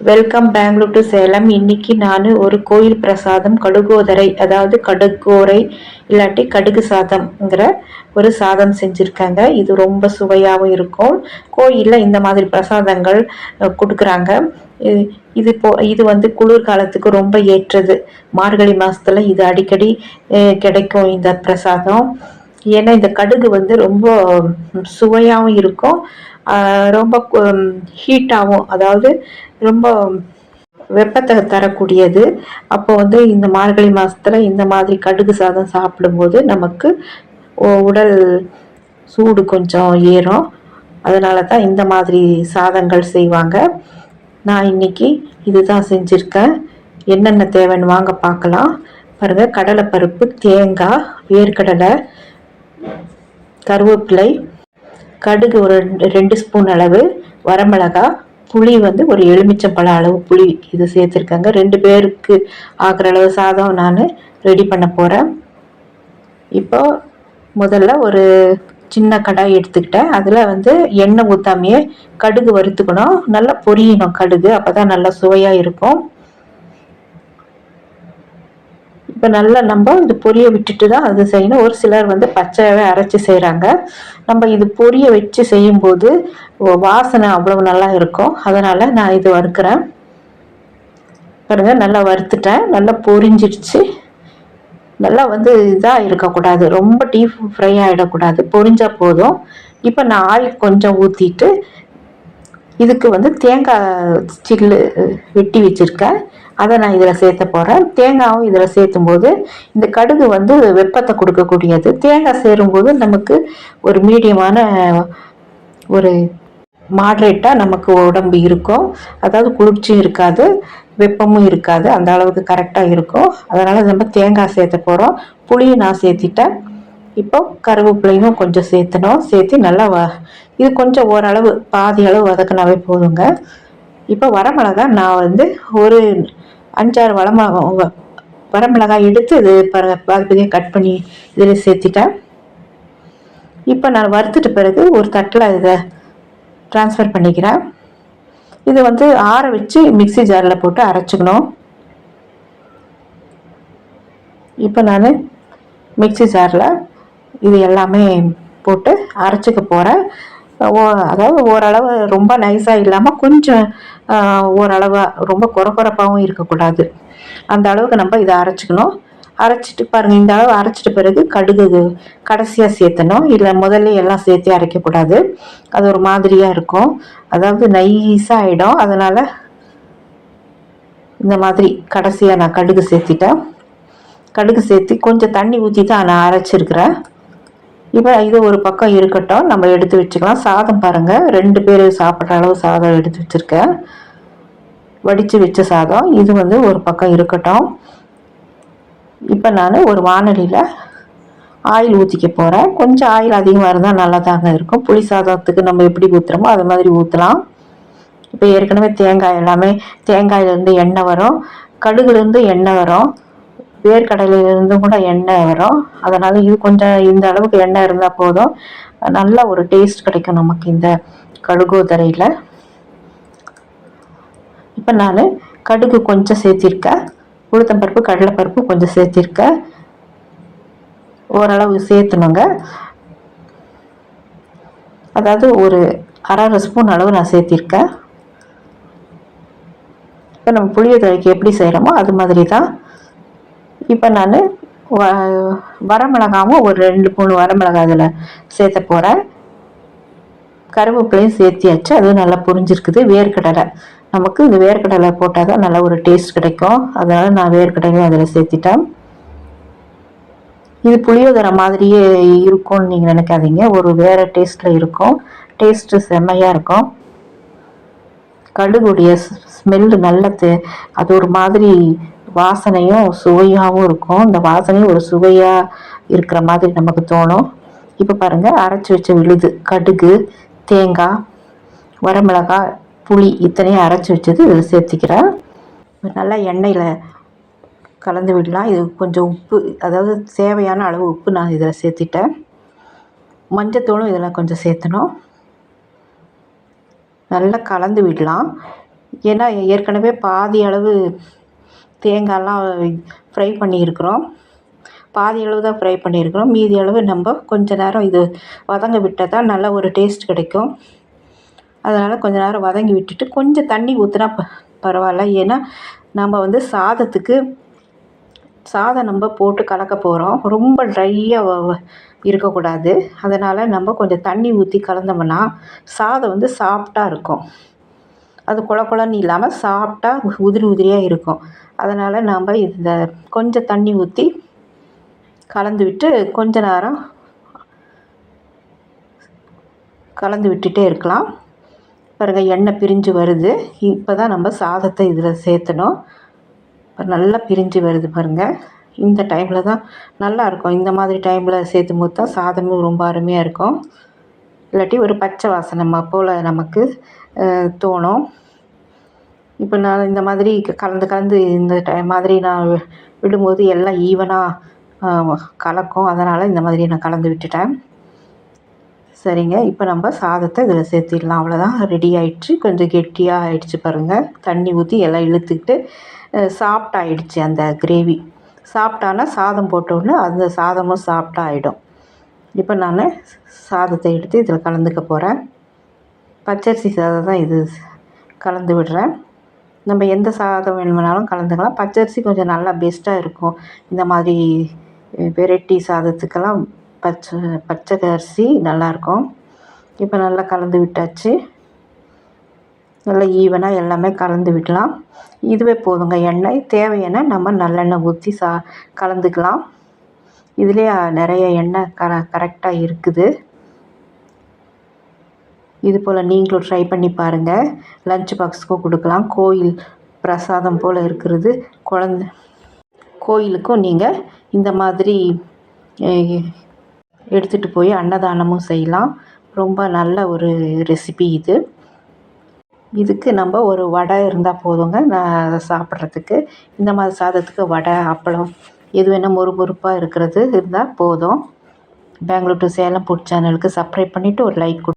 Welcome Bangalore to Salem இன்னைக்கு நான் ஒரு கோயில் பிரசாதம் கடுகோதரை அதாவது கடுகோரை இல்லாட்டி கடுகு சாதம்ங்கிற ஒரு சாதம் செஞ்சுருக்காங்க. இது ரொம்ப சுவையாகவும் இருக்கும். கோயிலில் இந்த மாதிரி பிரசாதங்கள் கொடுக்குறாங்க. இது போ இது வந்து குளிர்காலத்துக்கு ரொம்ப ஏற்றது. மார்கழி மாதத்தில் இது அடிக்கடி கிடைக்கும் இந்த பிரசாதம். ஏன்னா இந்த கடுகு வந்து ரொம்ப சுவையாகவும் இருக்கும். ரொம்ப ஹீட்டாகவும் அதாவது ரொம்ப வெப்பத்தை தரக்கூடியது. அப்போ வந்து இந்த மார்கழி மாதத்தில் இந்த மாதிரி கடுகு சாதம் சாப்பிடும்போது நமக்கு உடல் சூடு கொஞ்சம் ஏறும். அதனால தான் இந்த மாதிரி சாதங்கள் செய்வாங்க. நான் இன்னைக்கு இதுதான் செஞ்சுருக்கேன். என்னென்ன தேவைன்னு வாங்க பார்க்கலாம் பாருங்கள் கடலைப்பருப்பு தேங்காய் வேர்க்கடலை கருவேப்பிலை கடுகு ஒரு ரெண்டு- ரெண்டு ஸ்பூன் அளவு வரமிளகாய் புளி வந்து ஒரு எலுமிச்சம்பழம் அளவு புளி இது சேர்த்துருக்கேங்க. ரெண்டு பேருக்கு ஆகிற அளவு சாதம் நான் ரெடி பண்ண போகிறேன் இப்போ முதல்ல ஒரு சின்ன கடாய் எடுத்துக்கிட்டேன். அதில் வந்து எண்ணெய் ஊற்றாமையே கடுகு வறுத்துக்கணும். நல்லா பொரியணும் கடுகு அப்போ தான் நல்லா சுவையாக இருக்கும். இப்போ நல்லா நம்ம இது பொரிய விட்டுட்டு தான் அது செய்யணும். ஒரு சிலர் வந்து பச்சையாகவே அரைச்சி செய்கிறாங்க நம்ம இது பொரிய வச்சு செய்யும்போது வாசனை அவ்வளவு நல்லா இருக்கும். அதனால் நான் இது வறுக்கிறேன். பாருங்க நல்லா வறுத்துட்டேன். நல்லா பொரிஞ்சிடுச்சு. நல்லா வந்து இதாக இருக்கக்கூடாது. ரொம்ப டீப் ஃப்ரை ஆகிடக்கூடாது பொரிஞ்சால் போதும். இப்போ நான் ஆயில் கொஞ்சம் ஊற்றிட்டு இதுக்கு வந்து தேங்காய் சில்லு வெட்டி வச்சுருக்கேன். அதை நான் இதில் சேர்த்த போகிறேன் தேங்காயும் இதில் சேர்த்தும் போது இந்த கடுகு வந்து வெப்பத்தை கொடுக்கக்கூடியது. தேங்காய் சேரும்போது நமக்கு ஒரு மீடியமான ஒரு மாட்ரேட்டாக நமக்கு உடம்பு இருக்கும். அதாவது குளிர்ச்சியும் இருக்காது வெப்பமும் இருக்காது. அந்த அளவுக்கு கரெக்டாக இருக்கும். அதனால் நம்ம தேங்காய் சேர்த்த போகிறோம் புளியும் நான் சேர்த்திட்டேன். இப்போ கருவேப்பிலையும் கொஞ்சம் சேர்த்தணும். சேர்த்து நல்லா வ இது கொஞ்சம் ஓரளவு பாதி அளவு வதக்கினாவே போதுங்க. இப்போ வரமிளகா நான் வந்து ஒரு அஞ்சாறு வளமாக வரமிளகாய் எடுத்து இது பாருங்க கட் பண்ணி இதில் சேர்த்திட்டேன். இப்போ நான் வறுத்துட்டு பிறகு ஒரு தட்டில் இதை ட்ரான்ஸ்ஃபர் பண்ணிக்கிறேன். இது வந்து ஆற வச்சு மிக்ஸி ஜாரில் போட்டு அரைச்சிக்கணும். இப்போ நான் மிக்ஸி ஜாரில் இது எல்லாமே போட்டு அரைச்சிக்க போகிறேன் ஓ அதாவது ஓரளவு ரொம்ப நைஸாக இல்லாமல் கொஞ்சம் ஓரளவாக ரொம்ப குறை இருக்கக்கூடாது. அந்த அளவுக்கு நம்ம இதை அரைச்சிக்கணும். அரைச்சிட்டு பாருங்கள் இந்த அளவு அரைச்சிட்ட பிறகு கடுகு கடைசியாக சேர்த்தணும். இல்லை முதல்ல எல்லாம் சேர்த்து அரைக்கக்கூடாது. அது ஒரு மாதிரியாக இருக்கும். அதாவது நைஸாக ஆகிடும் அதனால் இந்த மாதிரி கடைசியாக நான் கடுகு சேர்த்திட்டேன். கடுகு சேர்த்து கொஞ்சம் தண்ணி ஊற்றி தான் நான் அரைச்சிருக்கிறேன். இப்போ இது ஒரு பக்கம் இருக்கட்டும். நம்ம எடுத்து வச்சுக்கலாம். சாதம் பாருங்கள் ரெண்டு பேர் சாப்பிட்ற அளவு சாதம் எடுத்து வச்சுருக்கேன் வடித்து வச்ச சாதம். இது வந்து ஒரு பக்கம் இருக்கட்டும். இப்போ நான் ஒரு வானலியில் ஆயில் ஊற்றிக்க போகிறேன் கொஞ்சம் ஆயில் அதிகமாக இருந்தால் நல்லா தாங்க இருக்கும். புளி சாதத்துக்கு நம்ம எப்படி ஊற்றுறோமோ அது மாதிரி ஊற்றலாம் இப்போ ஏற்கனவே தேங்காய் எல்லாமே தேங்காயிலேருந்து எண்ணெய் வரும். கடுகுலேருந்து எண்ணெய் வரும். வேர்க்கடலையிலிருந்து கூட எண்ணெய் வரும். அதனால் இது கொஞ்சம் இந்த அளவுக்கு எண்ணெய் இருந்தால் போதும். நல்ல ஒரு டேஸ்ட் கிடைக்கும் நமக்கு இந்த கடுகுதரையில். இப்போ நான் கடுகு கொஞ்சம் சேர்த்திருக்கேன். உளுத்தம்பருப்பு கடலைப்பருப்பு கொஞ்சம் சேர்த்திருக்கேன். ஓரளவு சேர்த்துணுங்க. அதாவது ஒரு அரை ஸ்பூன் அளவு நான் சேர்த்திருக்கேன். இப்போ நம்ம புளியோதரைக்கு எப்படி செய்கிறோமோ அது மாதிரி தான் இப்போ நான் வரமிளகாவும் ஒரு ரெண்டு மூணு வரமிளகாய் அதில் சேர்த்த போகிறேன் கருவேப்பிலையும் சேர்த்தியாச்சு. அதுவும் நல்லா புரிஞ்சிருக்குது. வேர்க்கடலை. நமக்கு இந்த வேர்க்கடலை போட்டால் தான் நல்ல ஒரு டேஸ்ட் கிடைக்கும். அதனால் நான் வேர்க்கடலையும் அதில் சேர்த்திட்டேன். இது புளியோதரை மாதிரியே இருக்கும்னு நீங்கள் நினைக்காதீங்க. ஒரு வேறு டேஸ்ட்டில் இருக்கும். டேஸ்ட்டு செம்மையாக இருக்கும். கடுகுடைய ஸ்மெல்லு நல்ல தே- அது ஒரு மாதிரி வாசனையும் சுவையாகவும் இருக்கும். இந்த வாசனையும் ஒரு சுவையாக இருக்கிற மாதிரி நமக்கு தோணும். இப்போ பாருங்கள் அரைச்சி வச்ச விழுது கடுகு தேங்காய் வரமிளகாய் புளி இத்தனையும் அரைச்சி வச்சது இதில் சேர்த்திக்கிறேன். நல்லா எண்ணெயில் கலந்து விடலாம். இது கொஞ்சம் உப்பு அதாவது தேவையான அளவு உப்பு நான் இதில் சேர்த்திட்டேன். மஞ்சத்தூளும் இதில் கொஞ்சம் சேர்த்தணும். நல்லா கலந்து விடலாம். ஏன்னா ஏற்கனவே பாதி அளவு தேங்காயெலாம் ஃப்ரை பண்ணியிருக்கிறோம். பாதி அளவு தான் ஃப்ரை பண்ணியிருக்கிறோம். மீதி அளவு நம்ம கொஞ்ச நேரம் இது வதங்க விட்டால் தான் நல்ல ஒரு டேஸ்ட் கிடைக்கும். அதனால் கொஞ்ச நேரம் வதங்கி விட்டுட்டு கொஞ்சம் தண்ணி ஊற்றினா ப பரவாயில்ல. ஏன்னா நம்ம வந்து சாதத்துக்கு சாதம் நம்ம போட்டு கலக்க போகிறோம் ரொம்ப ட்ரையாக இருக்கக்கூடாது. அதனால் நம்ம கொஞ்சம் தண்ணி ஊற்றி கலந்தோம்னா சாதம் வந்து சாஃப்டாக இருக்கும். அது குழ கொழன்னு இல்லாமல் சாப்பிட்டா உதிரி உதிரியாக இருக்கும். அதனால் நாம் இந்த கொஞ்சம் தண்ணி ஊற்றி கலந்து விட்டு கொஞ்ச நேரம் கலந்து விட்டுட்டே இருக்கலாம். பாருங்கள் எண்ணெய் பிரிஞ்சு வருது. இப்போ தான் நம்ம சாதத்தை இதில் சேர்த்தணும். நல்லா பிரிஞ்சு வருது பாருங்கள் இந்த டைமில் தான் நல்லாயிருக்கும் இந்த மாதிரி டைமில் சேர்த்தும் போது தான் சாதமும் ரொம்ப அருமையாக இருக்கும். இல்லாட்டி ஒரு பச்சை வாசனை போல் நமக்கு தோணும். இப்போ நான் இந்த மாதிரி கலந்து கலந்து இந்த டைம் மாதிரி நான் விடும்போது எல்லாம் ஈவனாக கலக்கும். அதனால் இந்த மாதிரி நான் கலந்து விட்டுட்டேன். சரிங்க. இப்போ நம்ம சாதத்தை இதில் சேர்த்திடலாம். அவ்வளோதான் ரெடி ஆயிடுச்சு. கொஞ்சம் கெட்டியாக ஆயிடுச்சு பாருங்கள் தண்ணி ஊற்றி எல்லாம் இழுத்துக்கிட்டு சாஃப்ட் அந்த கிரேவி சாப்பிட்டானா சாதம் போட்டோன்னே அந்த சாதமும் சாஃப்டாக ஆகிடும் இப்போ நான் சாதத்தை எடுத்து இதில் கலந்துக்க போகிறேன். பச்சரிசி சாதம் தான் இது கலந்து விடுறேன். நம்ம எந்த சாதம் வேணுமானாலும் கலந்துக்கலாம். பச்சரிசி கொஞ்சம் நல்லா பெஸ்ட்டாக இருக்கும். இந்த மாதிரி வெரைட்டி சாதத்துக்கெல்லாம் பச்சை பச்சை அரிசி நல்லாயிருக்கும். இப்போ நல்லா கலந்து விட்டாச்சு. நல்லா ஈவனாக எல்லாமே கலந்து விடலாம். இதுவே போதுங்க. எண்ணெய் தேவையான நம்ம நல்லெண்ணெய் ஊற்றி சா கலந்துக்கலாம். இதுலேயே நிறைய எண்ணெய் க கரெக்டாக இருக்குது. இது போல் நீங்களும் ட்ரை பண்ணி பாருங்கள் லஞ்ச் பாக்ஸுக்கும் கொடுக்கலாம். கோயில் பிரசாதம் போல் இருக்கிறது. குழந்த கோயிலுக்கும் நீங்கள் இந்த மாதிரி எடுத்துகிட்டு போய் அன்னதானமும் செய்யலாம். ரொம்ப நல்ல ஒரு ரெசிபி இது. இதுக்கு நம்ம ஒரு வடை இருந்தால் போதுங்க. நான் சாப்பிட்றதுக்கு. இந்த மாதிரி சாதத்துக்கு வடை அப்பளம் எது வேணால் மொறுமொறுப்பாக இருக்கிறது இருந்தால் போதும். பெங்களூர் டு சேலம் ஃபுட் சேனலுக்கு சப்ஸ்கிரைப் பண்ணிவிட்டு ஒரு லைக் கொடு.